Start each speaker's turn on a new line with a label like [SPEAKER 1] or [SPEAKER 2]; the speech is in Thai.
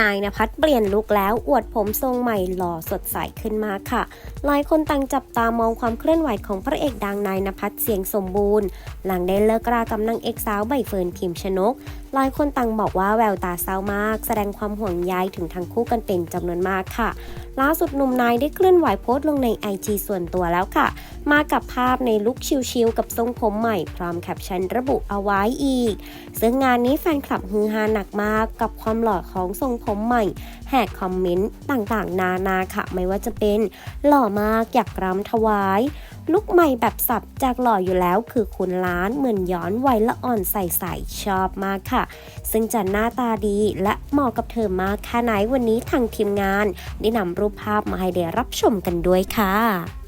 [SPEAKER 1] นายนภัสเปลี่ยนลุคแล้วอวดผมทรงใหม่หล่อสดใสขึ้นมาค่ะ หลายคนต่างจับตามองความเคลื่อนไหวของพระเอกดังนายนภัสเสียงสมบูรณ์ หลังได้เลิกรากับนางเอกสาวใบเฟิร์นพิมชนก หลายคนต่างบอกว่าแววตาเศร้ามาก แสดงความห่วงใยถึงทั้งคู่กันเป็นจำนวนมากค่ะ ล่าสุดหนุ่มนายได้เคลื่อนไหวโพสต์ลงใน IG ส่วนตัวแล้วค่ะ มากับภาพในลุคชิลๆกับทรงผมใหม่พร้อมแคปชั่นระบุเอาไว้อีก ซึ่งงานนี้แฟนคลับฮือฮาหนักมากกับความหล่อของทรงผมใหม่ แหกคอมเมนต์ต่างๆ นานาค่ะ ไม่ว่าจะเป็น หล่อมากอยากรำถวาย ลุกใหม่แบบสับจากหล่ออยู่แล้วคือคุณล้านเหมือนย้อนวัยละอ่อนใสๆชอบมากค่ะ ซึ่งจะหน้าตาดีและเหมาะกับเธอมากแค่ไหนวันนี้ทางทีมงาน ได้นำรูปภาพมาให้ได้รับชมกันด้วยค่ะ